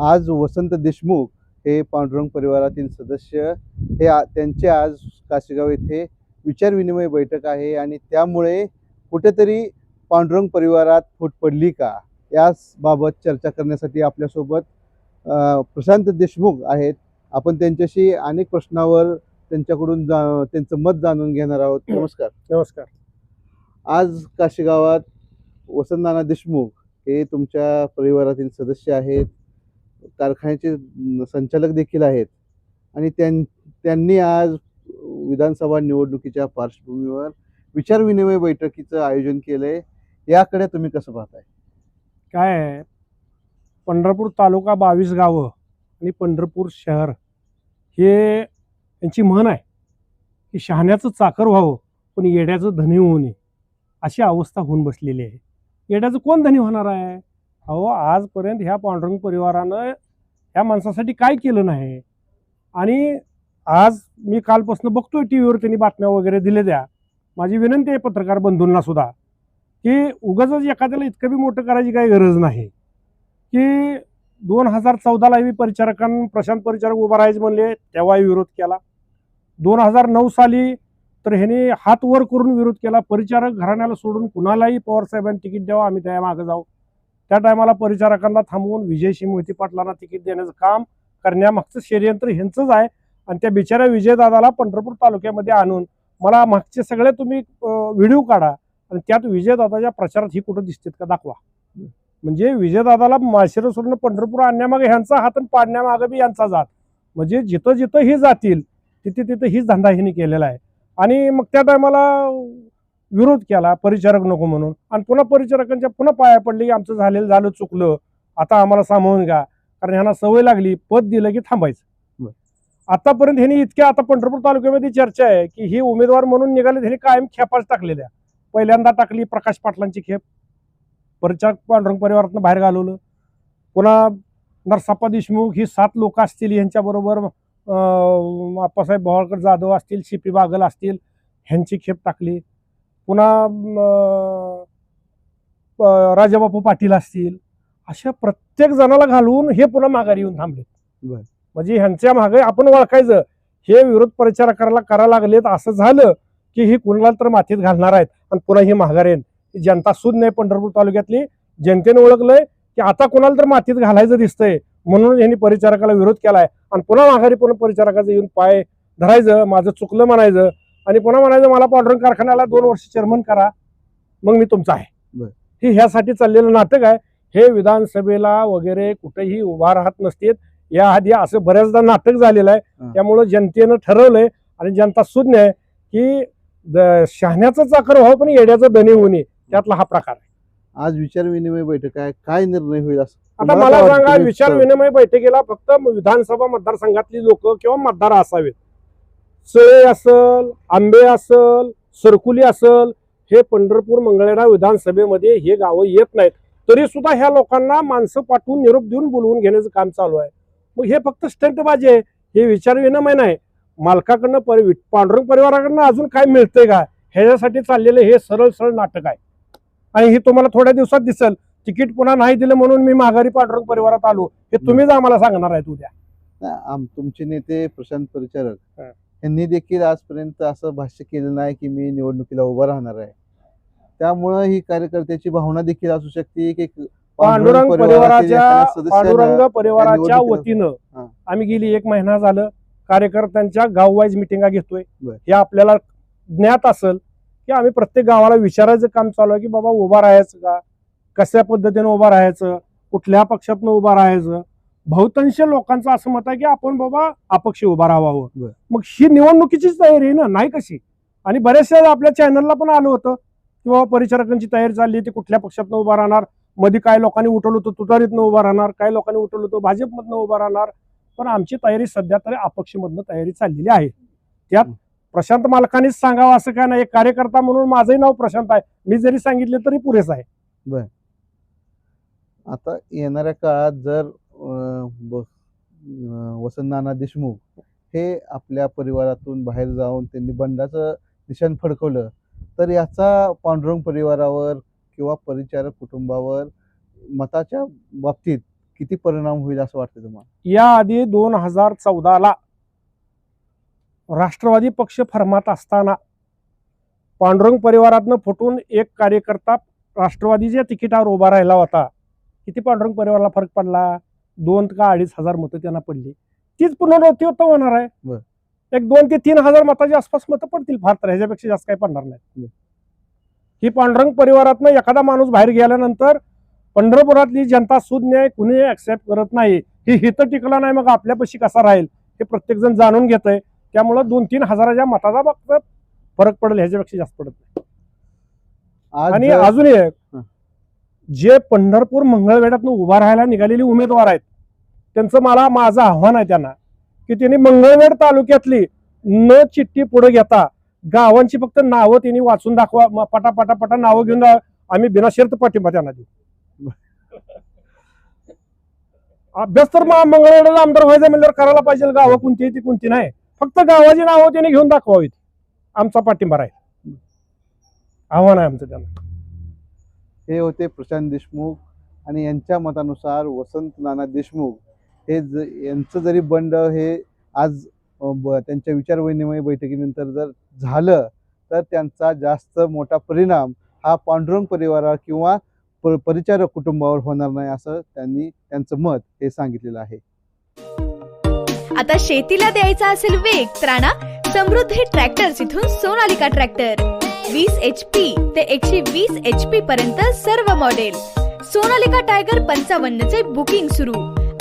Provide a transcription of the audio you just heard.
आज वसंत देशमुख हे पांडुरंग परिवारातील सदस्य हे आ- त्यांचे आज काशीगाव येथे विचारविनिमय बैठक आहे आणि त्यामुळे कुठेतरी पांडुरंग परिवारात फूट पडली का? याच बाबत चर्चा करण्यासाठी आपल्यासोबत प्रशांत देशमुख आहेत. आपण त्यांच्याशी अनेक प्रश्नावर त्यांच्याकडून जा त्यांचं मत जाणून घेणार आहोत. नमस्कार. नमस्कार. आज काशीगावात वसंतनाना देशमुख हे तुमच्या परिवारातील सदस्य आहेत. कारखान्याचे संचालक देखील आहेत. आणि त्यां त्यांनी आज विधानसभा निवडणुकीच्या पार्श्वभूमीवर विचारविनिमय बैठकीचं आयोजन केलंय. याकडे तुम्ही कसं पाहताय? काय आहे? पंढरपूर तालुका बावीस गावं आणि पंढरपूर शहर हे यांची म्हण आहे की शहाण्याचं चाकर व्हावं पण येड्याचं धनी होऊ नये अशी अवस्था होऊन बसलेली आहे. येड्याचं कोण धनी होणार आहे? अहो आजपर्यंत ह्या पांडुरंग परिवारानं ह्या माणसासाठी काय केलं नाही? आणि आज मी कालपासून बघतोय टी व्हीवर त्यांनी बातम्या वगैरे दिले द्या माझी विनंती आहे पत्रकार बंधूंना सुद्धा की उगाच एखाद्याला इतकं बी मोठं करायची काही गरज नाही. की दोन हजार चौदाला मी परिचारकां प्रशांत परिचारक उभा राहायचे म्हणले तेव्हाही विरोध केला. दोन हजार नऊ साली तर ह्याने हात वर करून विरोध केला. परिचारक घराण्याला सोडून कुणालाही पवार साहेबांनी तिकीट द्यावं आम्ही त्या मागं जाऊ. त्या टायमाला परिचारकांना थांबवून विजय शिमोती पाटलांना तिकीट देण्याचं काम करण्यामागचं षडयंत्र ह्यांचंच आहे. आणि त्या बिचाऱ्या विजयदादाला पंढरपूर तालुक्यामध्ये आणून मला मागचे सगळे तुम्ही व्हिडिओ काढा आणि त्यात विजयदादाच्या प्रचारात ही कुठं दिसतात का दाखवा. म्हणजे विजयदादाला माळशिरस सोडून पंढरपूर आणण्यामागे ह्यांचा हात आणि पाडण्यामागे बी यांचा जात. म्हणजे जिथं जिथं ही जातील तिथे तिथं हीच धंदा ह्यांनी केलेला आहे. आणि मग त्या टायमाला विरोध केला परिचारक नको म्हणून. आणि पुन्हा परिचारकांच्या पुन्हा पाया पडले की आमचं झालेलं झालं चुकलं. आता आम्हाला सामावून घ्या. कारण ह्यांना सवय लागली पद दिलं की थांबायचं. आतापर्यंत ह्यांनी इतक्या आता पंढरपूर तालुक्यामध्ये चर्चा आहे की ही उमेदवार म्हणून निघाले ह्यांनी कायम खेपाच टाकलेल्या. पहिल्यांदा टाकली प्रकाश पाटलांची खेप. परिचारक पांडुरंग परिवारातनं बाहेर घालवलं. पुन्हा नरसाप्पा देशमुख ही सात लोक असतील यांच्याबरोबर आप्पासाहेब भवाळकर जाधव असतील सी पी बागल असतील ह्यांची खेप टाकली. पुन्हा राजाबापू पाटील असतील अशा प्रत्येक जणाला घालवून हे पुन्हा माघारी येऊन थांबले. म्हणजे ह्यांच्या मागे आपण ओळखायचं हे विरोध प्रचारकाला करायला लागलेत असं झालं की ही कुणाला तर मातीत घालणार आहेत आणि पुन्हा ही माघारी येईल जनता सुद्ध नाही पंढरपूर तालुक्यातली जनतेने ओळखलंय की आता कुणाला तर मातीत घालायचं दिसतंय म्हणून यांनी परिचारकाला विरोध केलाय. आणि पुन्हा माघारी पुन्हा परिचारकाचं येऊन पाय धरायचं माझं चुकलं म्हणायचं आणि पुन्हा म्हणायचं मला पांडुरंग कारखान्याला दोन वर्ष चेअरमन करा मग मी तुमचा आहे. हे ह्यासाठी चाललेलं नाटक आहे. हे विधानसभेला वगैरे कुठेही उभा राहत नसतेत. याआधी असं बऱ्याचदा नाटक झालेलं आहे. त्यामुळं जनतेनं ठरवलंय आणि जनता सुज्ञ आहे की शहाण्याचं चाकर व्हावं पण येड्याचं धनी होऊ नये. त्यातला हा प्रकार आहे. आज विचारविनिमय बैठक आहे. काय निर्णय होईल असं? आता मला? सांगा विचार विनिमय बैठकीला फक्त विधानसभा मतदारसंघातली लोक किंवा मतदार असावेत. सळे असल आंबे असल सरकुली असल हे पंढरपूर मंगळवेढा विधानसभेमध्ये हे गावं येत नाहीत. तरी सुद्धा ह्या लोकांना माणसं पाठवून निरोप देऊन बोलवून घेण्याचं काम चालू आहे. मग हे फक्त स्टंटबाजी आहे. हे विचार विनिमय नाही. मालकाकडनं परि पांडुरंग परिवाराकडनं अजून काय मिळतंय का? ह्याच्यासाठी चाललेलं हे सरळ सरळ नाटक आहे. आणि हे तुम्हाला थोड्या दिवसात दिसेल. तिकीट पुन्हा नाही दिलं म्हणून मी माघारी पांडुरंग परिवारात आलो. हे तुम्हीच आम्हाला सांगणार आहेत उद्या. आम तुमचे नेते प्रशांत परिचारक. यांनी देखील आजपर्यंत असं भाष्य केलं नाही की मी निवडणुकीला उभा राहणार आहे. त्यामुळं ही कार्यकर्त्याची भावना देखील असू शकते. की पांडुरंग परिवाराच्या पांडुरंग परिवाराच्या वतीनं. आम्ही गेली एक महिना झालं. कार्यकर्त्यांच्या गाव वाईज मिटिंगा घेतोय. हे आपल्याला ज्ञात असेल की आम्ही प्रत्येक गावाला विचारायचं काम चालू आहे की बाबा उभा राहायचं का? कशा पद्धतीने उभा राहायचं? कुठल्या पक्षातनं उभा राहायचं? बहुतांश लोकांचं असं मत आहे की आपण बाबा अपक्ष उभा राहावं. बर. मग ही निवडणुकीचीच तयारी आहे ना? नाही कशी? आणि बऱ्याचशा आपल्या चॅनलला पण आलं होतं की बाबा परिचारकांची तयारी चालली ती कुठल्या पक्षातनं उभा राहणार? मध्ये काय लोकांनी उठवलं होतं तुतारीतनं उभा राहणार? काय लोकांनी उठवलं होतं भाजपमधनं उभा राहणार? पण आमची तयारी सध्या तरी अपक्षमधनं तयारी चाललेली आहे. त्यात प्रशांत मालकानीच सांगावं असं काय नाही. एक कार्यकर्ता म्हणून माझंही नाव प्रशांत आहे. मी जरी सांगितले तरी पुरेसं आहे. आता येणाऱ्या काळात जर वसंतनाना देशमुख हे आपल्या परिवारातून बाहेर जाऊन त्यांनी बंडाचं निशाण फडकवलं. तर याचा पांडुरंग परिवारावर किंवा परिचारक कुटुंबावर मताच्या बाबतीत किती परिणाम होईल असं वाटतं तुम्हाला? याआधी दोन हजार चौदाला राष्ट्रवादी पक्ष फर्मात असताना पांडुरंग परिवारातनं फुटून एक कार्यकर्ता राष्ट्रवादीच्या तिकिटावर उभा राहिला होता. किती पांडुरंग परिवाराला फरक पडला? दोन का अडीच हजार मतं त्यांना पडली तीच पुनरावृत्ती होतं होणार आहे. एक दोन ते तीन हजार मताच्या आसपास मतं पडतील फार तर ह्याच्यापेक्षा जास्त काही पडणार नाही. ही पांडुरंग परिवारातनं एखादा माणूस बाहेर गेल्यानंतर पंढरपुरातली जनता सुज्ञ कुणी ऍक्सेप्ट करत नाही ही हित टिकला नाही मग आपल्यापाशी कसा राहील हे प्रत्येक जण जाणून घेत आहे त्यामुळं दोन तीन हजाराच्या मताचा फक्त फरक पडेल ह्याच्यापेक्षा जास्त पडत नाही आणि अजून एक. जे पंढरपूर मंगळवेढ्यातनं उभा राहायला निघालेली उमेदवार आहेत त्यांचं मला माझं आव्हान आहे त्यांना की त्यांनी मंगळवेढ तालुक्यातली न चिठ्ठी पुढे घेता गावांची फक्त नावं त्यांनी वाचून दाखवा म- पटा नावं घेऊन जा. आम्ही बिनाशर्त पाठिंबा त्यांना देऊ. अभ्यास तर मंगळवेडाला आमदार व्हायचं म्हणल्यावर करायला पाहिजे गावं कोणती आहे ती कोणती नाही. फक्त गावाची नावं त्यांनी घेऊन दाखवावीत. आमचा पाठिंबा राहील. आव्हान आहे आमचं त्यांना. हे होते प्रशांत देशमुख आणि यांच्या मतानुसार वसंत नाना देशमुख हे ज यांचं जरी बंड हे आज ब- त्यांच्या विचार विनिमय बैठकीनंतर जर झालं तर त्यांचा जास्त मोठा परिणाम हा पांडुरंग परिवारावर किंवा प परिचारक कुटुंबावर होणार नाही असं त्यांनी त्यांचं मत हे सांगितलेलं आहे. आता शेतीला द्यायचा असेल वेग तर आणा समृद्धी ट्रॅक्टर्स इथून सोनालिका ट्रॅक्टर. वीस एच पी ते एकशे वीस एच पी पर्यंत सर्व मॉडेल सोनालिका टायगर पंचावन्न चे बुकिंग सुरू.